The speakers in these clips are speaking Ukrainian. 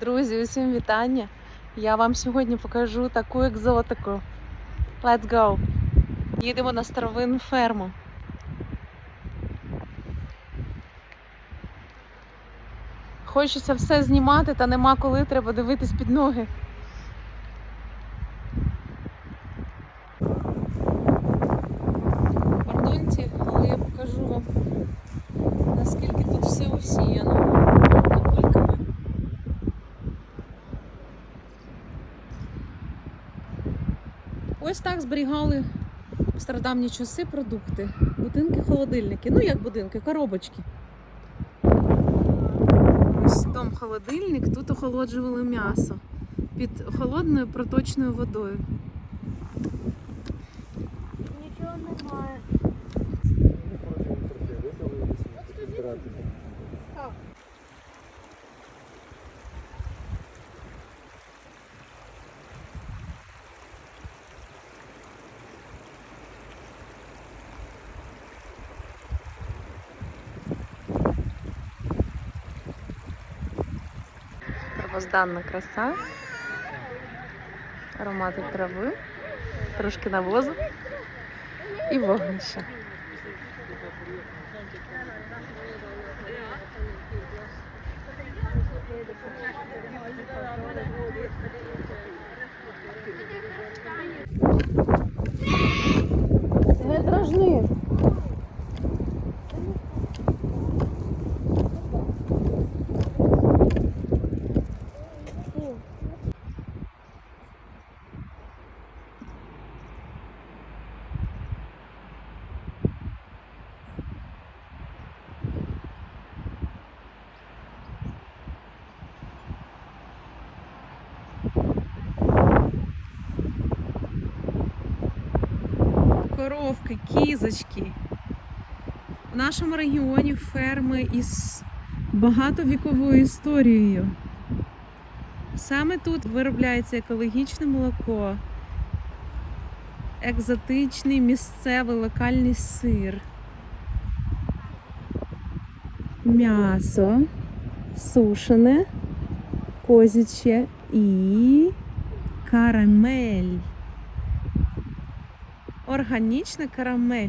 Друзі, усім вітання! Я вам сьогодні покажу таку екзотику. Let's go! Їдемо на старовинну ферму. Хочеться все знімати, та нема коли, треба дивитись під ноги. Пардоньте, але я покажу вам, наскільки тут все усіяно капельками. Ось так зберігали в стародавні часи продукти. Будинки, холодильники. Ну як будинки, коробочки. Ось там холодильник, тут охолоджували м'ясо під холодною проточною водою. Нічого немає. Первозданна краса, аромати трави, трошки навозу і вогнище. Не дражни. Коровки, кізочки. В нашому регіоні ферми із багатовіковою історією. Саме тут виробляється екологічне молоко, екзотичний місцевий локальний сир, м'ясо, сушене, козяче і карамель. Органічна карамель.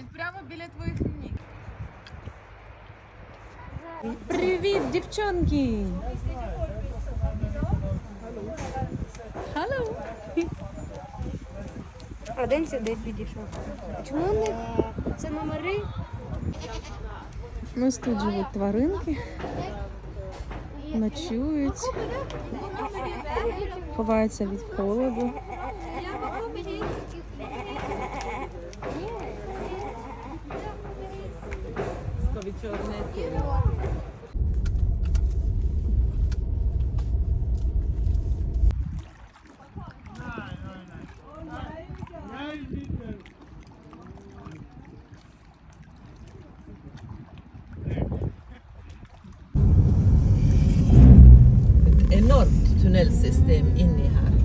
Ходять прямо біля твоїх ніг. Привіт, дівчонки! Hello! Один сюди підійшов. Чому у них це номери? Ось тут живуть тваринки, ночують, ховаються від холоду. чорний. Enormt tunnelsystem inne här.